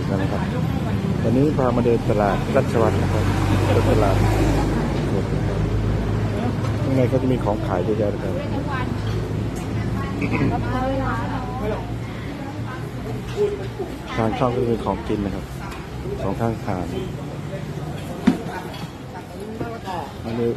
อีกแล้วนะครับ วันนี้พามาเดินตลาดรัชวัฒน์นะครับตลาดข้างในก็จะมีของขายเยอะแยะนะครับทางช่องก็จะมีของกินนะครับสองข้างทางอันนี้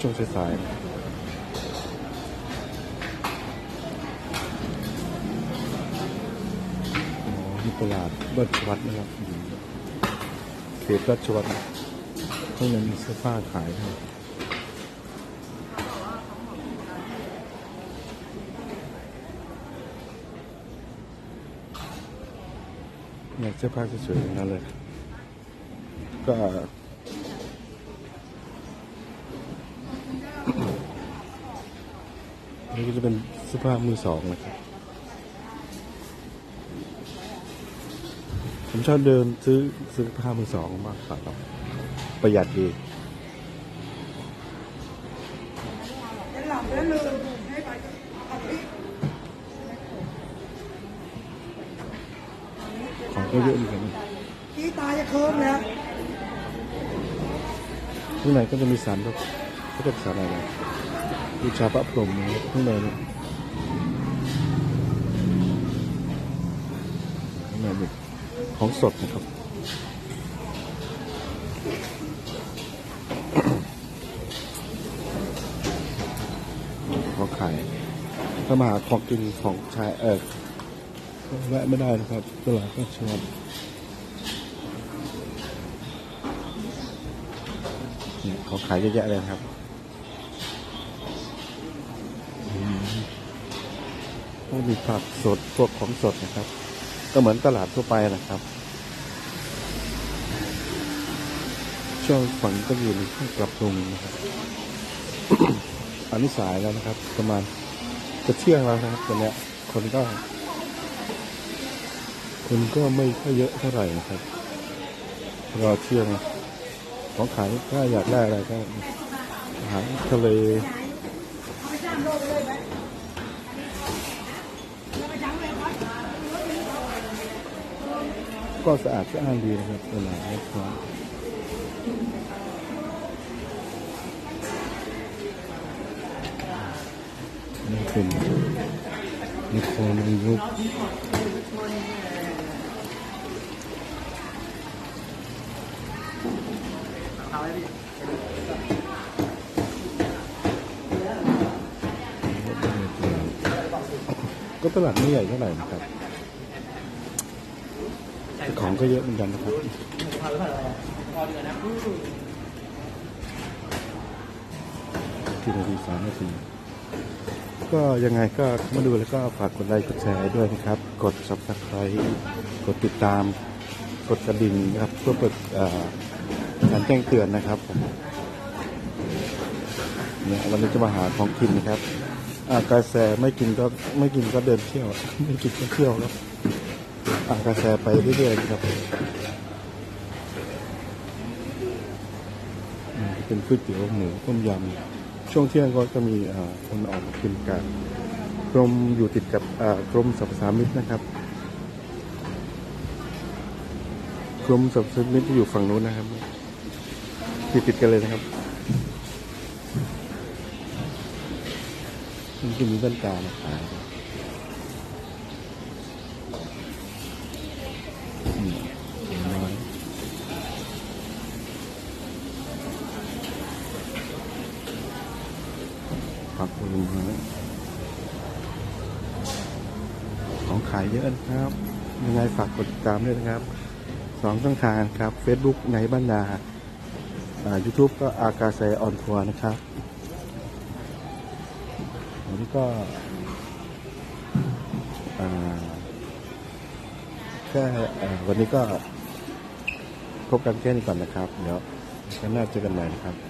ช่วงสายๆ ตลาดรัชวัฒน์นะครับอืมเขตรัชวัฒน์ข้างในมีเสื้อผ้าขายด้วยเนี่ยเสื้อผ้าสวยๆนั้นเลย ก็นี่ก็จะเป็นเสื้อผ้ามือสองนะครับ ผมชอบเดินซื้อซื้อผ้ามือสองมากกว่าครับประหยัดดีของก็เยอะเหมือนกันนะขี้ตายจะเคิมแล้วข้างในก็จะมีสารแบบเขาเรียกสารอะไรนะบูชาพระพรหมนะครับข้างในเนี่ย ของสดนะครับ ของขายถ้ามาหาของกินของชายเออแวะไม่ได้นะครับ ตลาดก็ชวนเนี่ยขอขายเยอะแยะเลยครับก็มีผักสดพวกของสดนะครับ ก็เหมือนตลาดทั่วไปนะครับ ช่วงฝังก็อยู่ในช่วงปรับปรุงนะครับอันนี้สายแล้วนะครับ ประมาณจะเที่ยงแล้วนะครับตอนนี้คนก็ คนก็ไม่ค่อยเยอะเท่าไหร่นะครับรอเที่ยงของขายถ้าอยากได้อะไรก็อาหารทะเล ก็สะอาดสะอ้านดีนะครับตลาดนะครับนี่เป็นนิโคลนยุก็ตลาดไม่ใหญ่เท่าไหร่นะครับ ของก็เยอะเหมือนกันนะครับกี่นาทีสามนาทีก็ยังไงก็มาดูแล้วก็ฝากกดไลค์กดแชร์ด้วยนะครับ กด subscribe กดติดตาม กดกระดิ่งนะครับเพื่อเปิดเอ่อการแจ้งเตือนนะครับผมเนี่ยวันนี้จะมาหาของกินนะครับ อากาแซไม่กินก็ไม่กินก็เดินเที่ยว ไม่กินก็เที่ยวครับ อากาแซไปเรื่อยๆครับเป็นก๋วยเตี๋ยวหมูต้มยำช่วงเที่ยงก็จะมีคนออกมากินกันกรมอยู่ติดกับกรมสรรพสามิตนะครับกรมสรรพสามิตที่อยู่ฝั่งนู้นนะครับติดติดกันเลยนะครับมันจะมีแว่นตามาขายอืมน้อย ผักผลไม้ของขายเยอะนะครับ ยังไงฝากกดติดตามด้วยนะครับสองช่องทางครับ Facebook ในบ้านนาอ่า YouTube ก็อากาเซออนทัวร์นะครับวันนี้ก็แค่วันนี้ก็พบกันแค่นี้ก่อนนะครับ เดี๋ยวกันหน้าเจอกันใหม่นะครับ